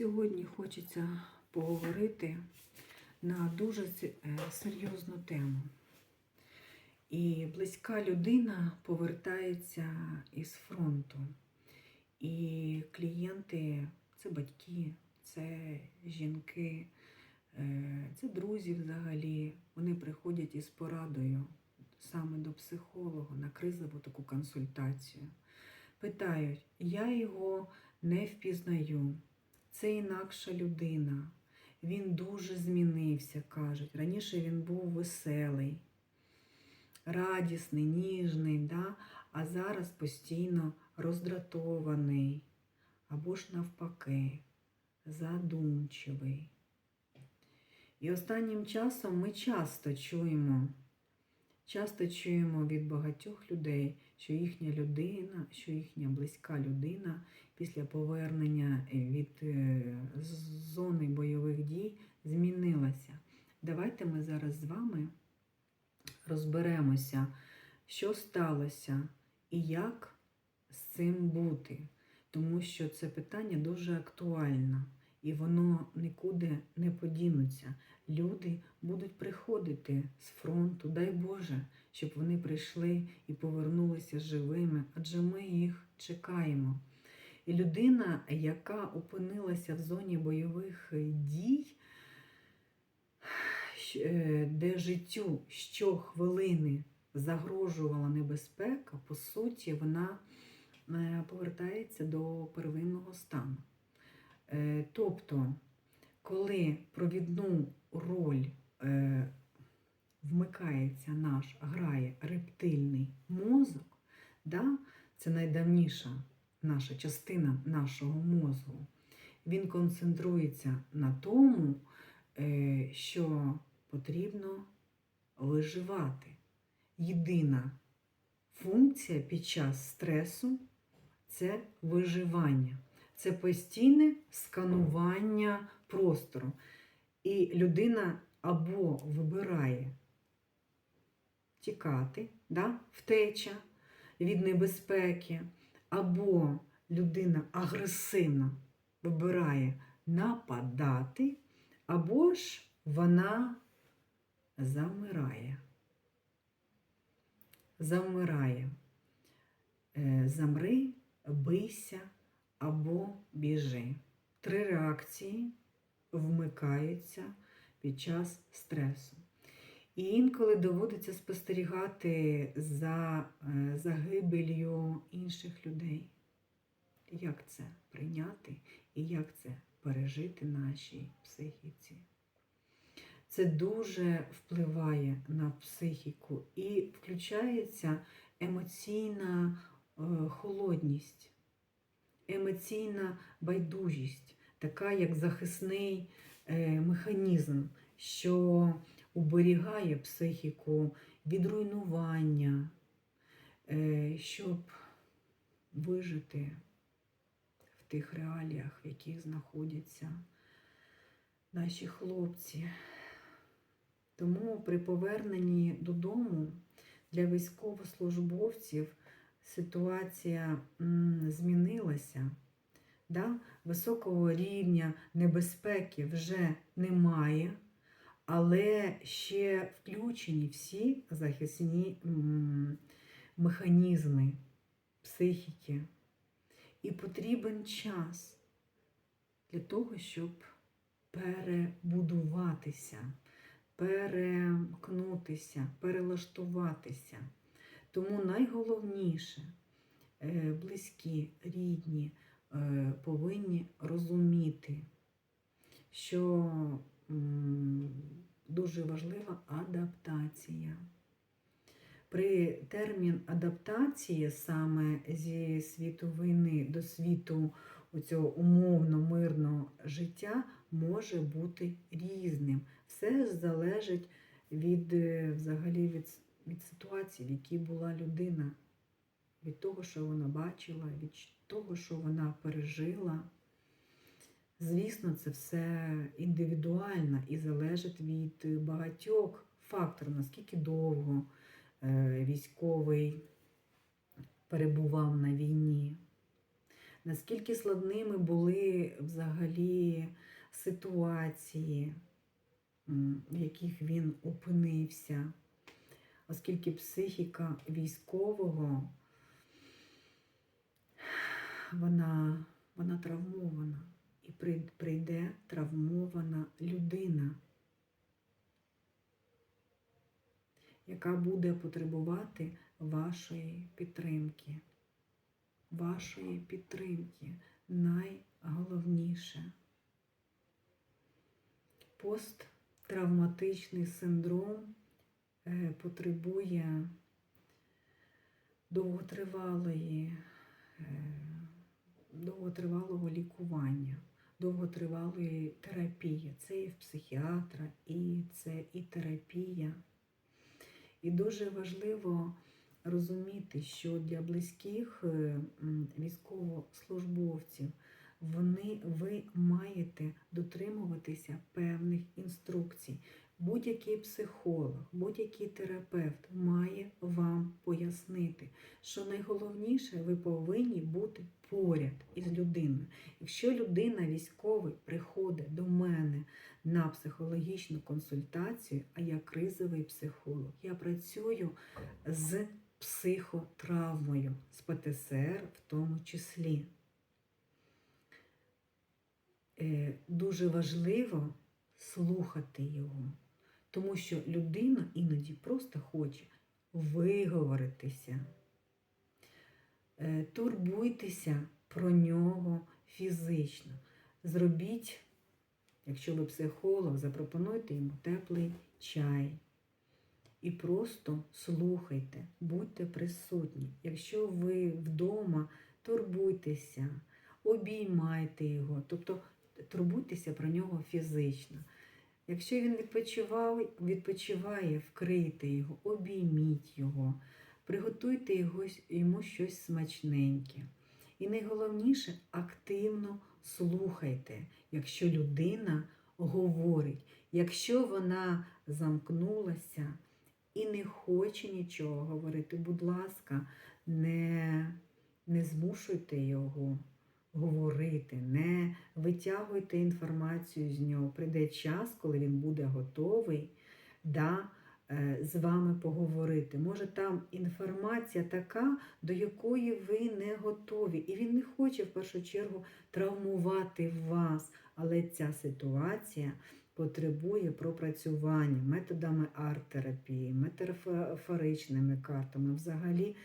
Сьогодні хочеться поговорити на дуже е, серйозну тему. І близька людина повертається із фронту. І клієнти це батьки, це жінки, е, це друзі взагалі. Вони приходять із порадою саме до психолога на кризову таку консультацію. Питають, я його не впізнаю. Це інакша людина. Він дуже змінився, кажуть. Раніше він був веселий, радісний, ніжний, да? а зараз постійно роздратований або ж навпаки, задумчивий. І останнім часом ми часто чуємо, часто чуємо від багатьох людей, що їхня людина, що їхня близька людина після повернення від е, зони бойових дій змінилася. Давайте ми зараз з вами розберемося, що сталося і як з цим бути. Тому що це питання дуже актуальне і воно нікуди не подінуться. Люди будуть приходити з фронту, дай Боже, щоб вони прийшли і повернулися живими, адже ми їх чекаємо. І людина, яка опинилася в зоні бойових дій, е, де життю щохвилини загрожувала небезпека, по суті, вона е, повертається до первинного стану. Е, Тобто, коли провідну роль е, вмикається наш, грає рептильний мозок, да, це найдавніша наша частина нашого мозку, він концентрується на тому, е, що потрібно виживати. Єдина функція під час стресу це виживання, це постійне сканування простору. І людина або вибирає тікати, да? втеча від небезпеки, або людина агресивно вибирає нападати, або ж вона замирає. Замирає. Е, Замри, бийся або біжи. Три реакції вмикаються під час стресу. І інколи доводиться спостерігати за е, загибелью інших людей. Як це прийняти і як це пережити нашій психіці? Це дуже впливає на психіку і включається емоційна е, холодність, емоційна байдужість, така як захисний е, механізм, що уберігає психіку від руйнування, е, щоб вижити в тих реаліях, в яких знаходяться наші хлопці. Тому при поверненні додому для військовослужбовців ситуація змінилася. Да? Високого рівня небезпеки вже немає, але ще включені всі захисні механізми психіки. І потрібен час для того, щоб перебудуватися, перемкнутися, перелаштуватися. Тому найголовніше е, близькі, рідні е, повинні розуміти, що дуже важлива адаптація. При термін адаптації саме зі світу війни до світу цього умовно мирного життя може бути різним. Все залежить від е, взагалі від, від ситуації, в якій була людина, від того, що вона бачила, від того, що вона пережила. Звісно, це все індивідуально і залежить від багатьох факторів, наскільки довго е, військовий перебував на війні, наскільки складними були взагалі ситуації, в яких він опинився, оскільки психіка військового вона, вона травмована і прийде травмована людина, яка буде потребувати вашої підтримки. Вашої підтримки найголовніше. Посттравматичний синдром потребує довготривалої, е, довготривалого лікування, довготривалої терапії. Це і в психіатра, і це і терапія. І дуже важливо розуміти, що для близьких е, військовослужбовців вони, ви маєте дотримуватися певних інструкцій. Будь-який психолог, будь-який терапевт має вам пояснити, що найголовніше ви повинні бути поряд із людиною. Якщо людина військовий приходить до мене на психологічну консультацію, а я кризовий психолог, я працюю з психотравмою, з ПТСР в тому числі. Е, Дуже важливо слухати його, тому що людина іноді просто хоче виговоритися. Е, Турбуйтеся про нього фізично. Зробіть, якщо ви психолог, запропонуйте йому теплий чай. І просто слухайте, будьте присутні. Якщо ви вдома, турбуйтеся, обіймайте його, тобто турбуйтеся про нього фізично. Якщо він відпочивав, відпочиває, вкрийте його, обійміть його, приготуйте його, йому щось смачненьке. І найголовніше активно слухайте, якщо людина говорить, якщо вона замкнулася і не хоче нічого говорити, будь ласка, не, не змушуйте його говорити, не витягуйте інформацію з нього. Прийде час, коли він буде готовий да, е, з вами поговорити. Може, там інформація така, до якої ви не готові. І він не хоче в першу чергу травмувати вас. Але ця ситуація потребує пропрацювання методами арт-терапії, метафоричними картами, взагалі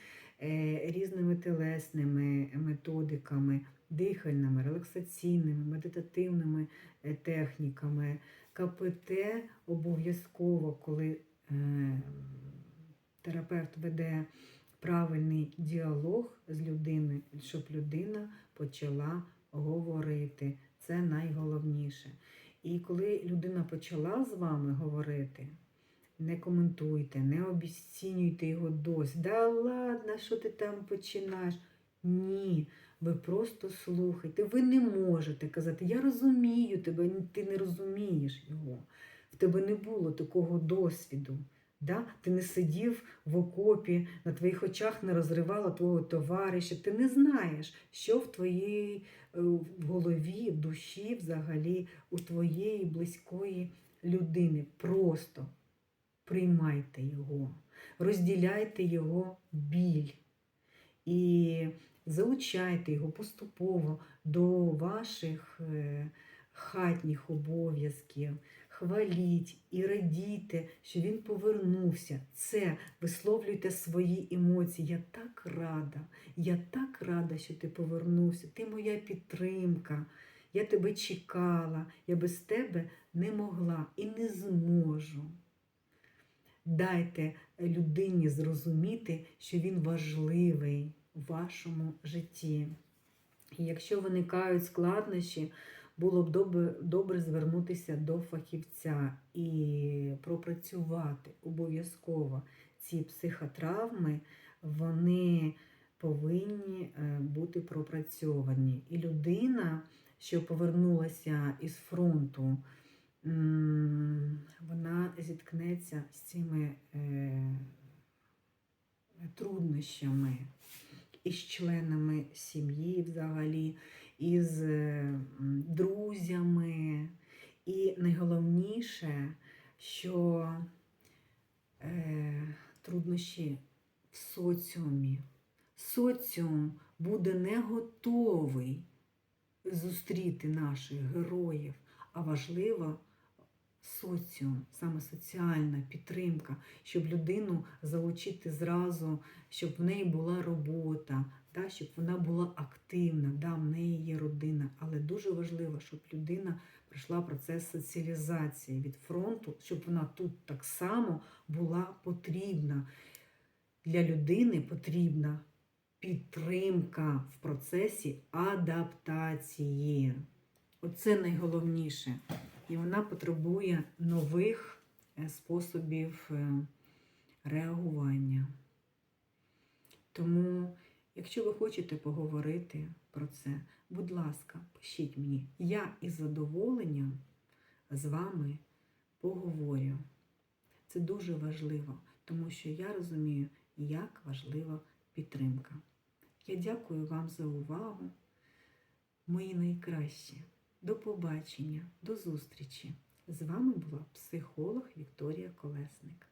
е, різними телесними методиками, дихальними, релаксаційними, медитативними е, техніками. КПТ обов'язково, коли е, терапевт веде правильний діалог з людиною, щоб людина почала говорити. Це найголовніше. І коли людина почала з вами говорити, не коментуйте, не обіцінюйте його досі. Да ладно, що ти там починаєш? Ні, ви просто слухайте. Ви не можете казати, я розумію тебе, ти не розумієш його. В тебе не було такого досвіду. Да? Ти не сидів в окопі, на твоїх очах не розривала твого товариша. Ти не знаєш, що в твоїй е, в голові, в душі, взагалі, у твоєї близької людини. Просто приймайте його, розділяйте його біль і залучайте його поступово до ваших е, хатніх обов'язків. Хваліть і радійте, що він повернувся. Це висловлюйте свої емоції. Я так рада, я так рада, що ти повернувся. Ти моя підтримка. Я тебе чекала, я без тебе не могла і не зможу. Дайте людині зрозуміти, що він важливий вашому житті. І якщо виникають складнощі, було б добре, добре звернутися до фахівця і пропрацювати обов'язково ці психотравми, вони повинні е, бути пропрацьовані. І людина, що повернулася із фронту, вона зіткнеться з цими е, труднощами із членами сім'ї взагалі із е, друзями, найголовніше, що е, труднощі в соціумі. Соціум буде не готовий зустріти наших героїв, а важлива соціум, саме соціальна підтримка, щоб людину залучити зразу, щоб в неї була робота, да, щоб вона була активна, да, в неї є родина. Але дуже важливо, щоб людина пройшла процес соціалізації від фронту, щоб вона тут так само була потрібна. Для людини потрібна підтримка в процесі адаптації. Оце найголовніше. І вона потребує нових е, способів е, реагування. Тому, якщо ви хочете поговорити про це, будь ласка, пишіть мені. Я із задоволенням з вами поговорю. Це дуже важливо, тому що я розумію, як важлива підтримка. Я дякую вам за увагу. Мої найкращі. До побачення, до зустрічі. З вами була психолог Вікторія Колесник.